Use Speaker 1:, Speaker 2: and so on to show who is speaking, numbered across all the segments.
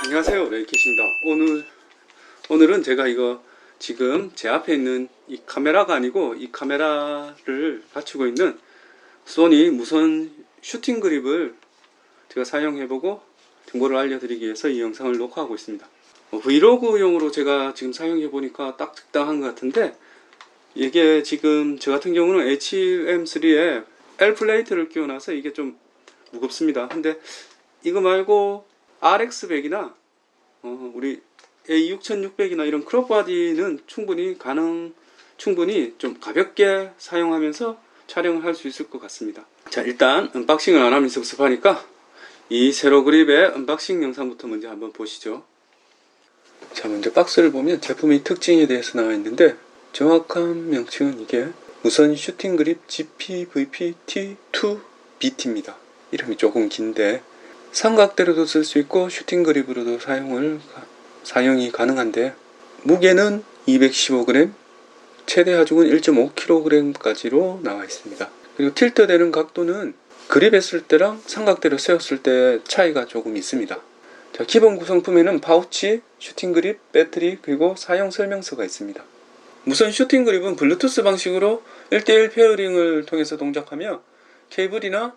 Speaker 1: 안녕하세요. 레이kit입니다. 오늘 오늘은 제가 이거 지금 제 앞에 있는 이 카메라가 아니고 이 카메라를 갖추고 있는 소니 무선 슈팅 그립을 제가 사용해보고 정보를 알려드리기 위해서 이 영상을 녹화하고 있습니다. 어, 브이로그용으로 제가 지금 사용해보니까 딱 적당한 것 같은데 이게 지금 저 같은 경우는 HM3에 L 플레이트를 끼워놔서 이게 좀 무겁습니다. 근데 이거 말고 RX100이나 어, 우리 A6600이나 이런 크롭 바디는 충분히 가능 충분히 좀 가볍게 사용하면서 촬영을 할 수 있을 것 같습니다. 자 일단 언박싱을 안 하면 섭섭하니까 이 세로 그립의 언박싱 영상부터 먼저 한번 보시죠. 자 먼저 박스를 보면 제품의 특징에 대해서 나와 있는데 정확한 명칭은 이게 무선 슈팅 그립 GPVP-T2BT입니다. 이름이 조금 긴데 삼각대로도 쓸 수 있고 슈팅 그립으로도 사용을 사용이 가능한데 무게는 215g, 최대 하중은 1.5kg까지로 나와 있습니다. 그리고 틸트 되는 각도는 그립했을 때랑 삼각대로 세웠을 때 차이가 조금 있습니다. 자, 기본 구성품에는 파우치, 슈팅 그립, 배터리 그리고 사용 설명서가 있습니다. 무선 슈팅 그립은 블루투스 방식으로 1대1 페어링을 통해서 동작하며 케이블이나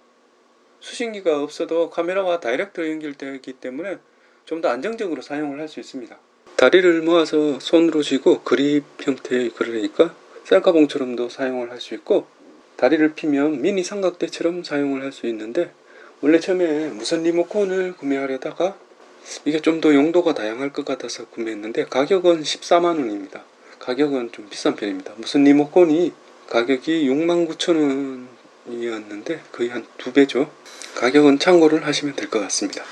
Speaker 1: 수신기가 없어도 카메라와 다이렉트로 연결되기 때문에 좀 더 안정적으로 사용을 할 수 있습니다. 다리를 모아서 손으로 쥐고 그립 형태의 그러니까 셀카봉처럼도 사용을 할 수 있고 다리를 피면 미니 삼각대처럼 사용을 할 수 있는데 원래 처음에 무선 리모컨을 구매하려다가 이게 좀 더 용도가 다양할 것 같아서 구매했는데 가격은 14만원입니다. 가격은 좀 비싼 편입니다. 무슨 리모컨이 가격이 69,000원 이었는데 거의 한 두 배죠. 가격은 참고를 하시면 될 것 같습니다.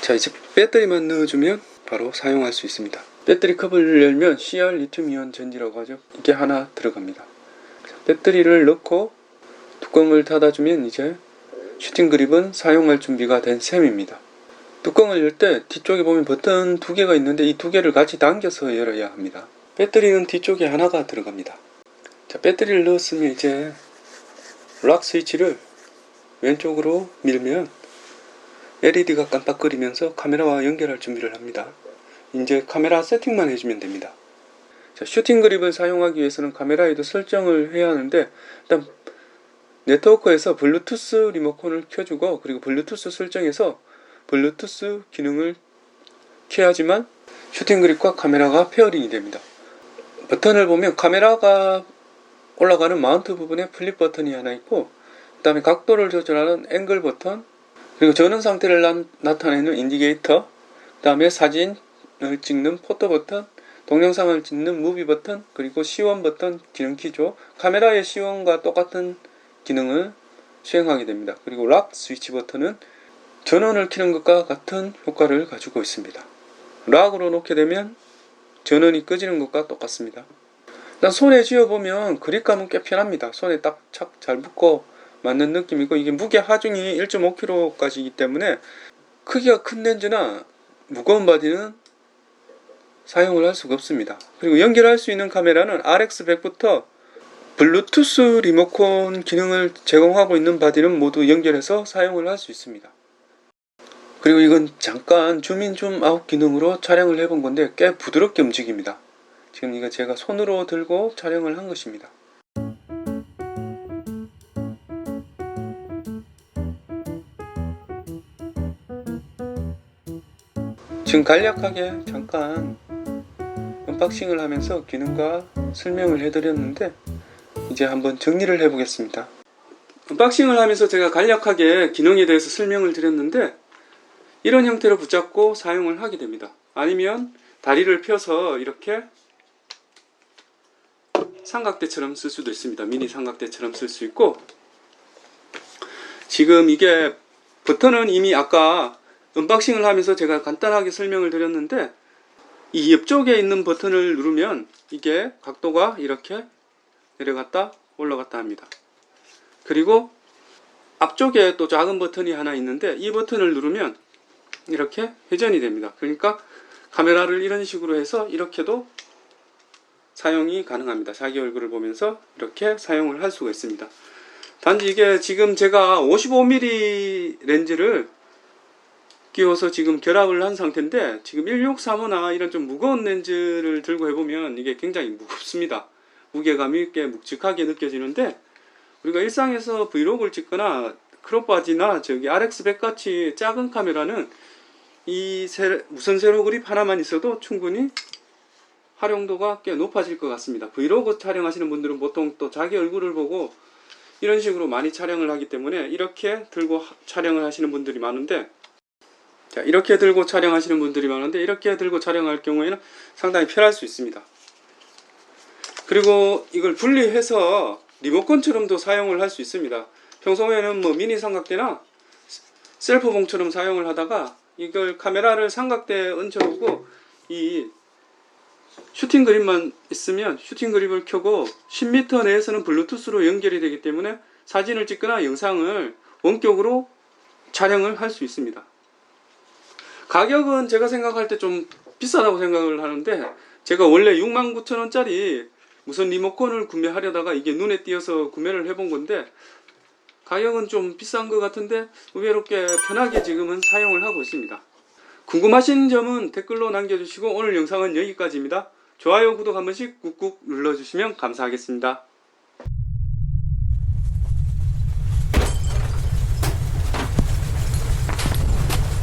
Speaker 1: 자 이제 배터리만 넣어주면 바로 사용할 수 있습니다. 배터리 컵을 열면 CR 리튬 이온 전지라고 하죠. 이게 하나 들어갑니다. 자, 배터리를 넣고 뚜껑을 닫아주면 이제 슈팅 그립은 사용할 준비가 된 셈입니다. 뚜껑을 열 때 뒤쪽에 보면 버튼 두 개가 있는데 이 두 개를 같이 당겨서 열어야 합니다. 배터리는 뒤쪽에 하나가 들어갑니다. 자, 배터리를 넣었으면 이제 락 스위치를 왼쪽으로 밀면 LED가 깜빡거리면서 카메라와 연결할 준비를 합니다. 이제 카메라 세팅만 해주면 됩니다. 자, 슈팅 그립을 사용하기 위해서는 카메라에도 설정을 해야 하는데 일단 네트워크에서 블루투스 리모컨을 켜주고 그리고 블루투스 설정에서 블루투스 기능을 켜야지만 슈팅 그립과 카메라가 페어링이 됩니다. 버튼을 보면 카메라가 올라가는 마운트 부분에 플립 버튼이 하나 있고 그 다음에 각도를 조절하는 앵글 버튼 그리고 전원 상태를 나, 나타내는 인디게이터 그 다음에 사진을 찍는 포토 버튼 동영상을 찍는 무비 버튼 그리고 시원 버튼 기능키죠 카메라의 시원과 똑같은 기능을 수행하게 됩니다. 그리고 락 스위치 버튼은 전원을 켜는 것과 같은 효과를 가지고 있습니다. 락으로 놓게 되면 전원이 꺼지는 것과 똑같습니다 일단 손에 쥐어보면 그립감은 꽤 편합니다 손에 딱 착 잘 붙고 맞는 느낌이고 이게 무게 하중이 1.5kg까지이기 때문에 크기가 큰 렌즈나 무거운 바디는 사용을 할 수가 없습니다. 그리고 연결할 수 있는 카메라는 RX100부터 블루투스 리모컨 기능을 제공하고 있는 바디는 모두 연결해서 사용을 할 수 있습니다. 그리고 이건 잠깐 줌인 줌 아웃 기능으로 촬영을 해본 건데 꽤 부드럽게 움직입니다. 지금 이거 제가 손으로 들고 촬영을 한 것입니다. 지금 간략하게 잠깐 언박싱을 하면서 기능과 설명을 해드렸는데 이제 한번 정리를 해보겠습니다. 언박싱을 하면서 제가 간략하게 기능에 대해서 설명을 드렸는데 이런 형태로 붙잡고 사용을 하게 됩니다. 아니면 다리를 펴서 이렇게 삼각대처럼 쓸 수도 있습니다. 미니 삼각대처럼 쓸 수 있고 지금 이게 버튼은 이미 아까 언박싱을 하면서 제가 간단하게 설명을 드렸는데 이 옆쪽에 있는 버튼을 누르면 이게 각도가 이렇게 내려갔다 올라갔다 합니다. 그리고 앞쪽에 또 작은 버튼이 하나 있는데 이 버튼을 누르면 이렇게 회전이 됩니다. 그러니까 카메라를 이런 식으로 해서 이렇게도 사용이 가능합니다. 자기 얼굴을 보면서 이렇게 사용을 할 수가 있습니다. 단지 이게 지금 제가 55mm 렌즈를 끼워서 지금 결합을 한 상태인데 지금 1635나 이런 좀 무거운 렌즈를 들고 해보면 이게 굉장히 무겁습니다. 무게감이 꽤 묵직하게 느껴지는데 우리가 일상에서 브이로그를 찍거나 크롭바지나 저기 RX100 같이 작은 카메라는 이 세, 무선 세로 그립 하나만 있어도 충분히 활용도가 꽤 높아질 것 같습니다. 브이로그 촬영하시는 분들은 보통 또 자기 얼굴을 보고 이런 식으로 많이 촬영을 하기 때문에 이렇게 들고 하- 촬영을 하시는 분들이 많은데 자, 이렇게 들고 촬영하시는 분들이 많은데 이렇게 들고 촬영할 경우에는 상당히 편할 수 있습니다. 그리고 이걸 분리해서 리모컨처럼도 사용을 할 수 있습니다. 평소에는 뭐 미니 삼각대나 셀프봉처럼 사용을 하다가 이걸 카메라를 삼각대에 얹혀놓고 이 슈팅 그립만 있으면 슈팅 그립을 켜고 10m 내에서는 블루투스로 연결이 되기 때문에 사진을 찍거나 영상을 원격으로 촬영을 할 수 있습니다. 가격은 제가 생각할 때 좀 비싸다고 생각을 하는데 제가 원래 69,000원짜리 무선 리모컨을 구매하려다가 이게 눈에 띄어서 구매를 해본 건데 가격은 좀 비싼 것 같은데 의외로 꽤 편하게 지금은 사용을 하고 있습니다. 궁금하신 점은 댓글로 남겨주시고 오늘 영상은 여기까지입니다. 좋아요, 구독 한 번씩 꾹꾹 눌러주시면 감사하겠습니다.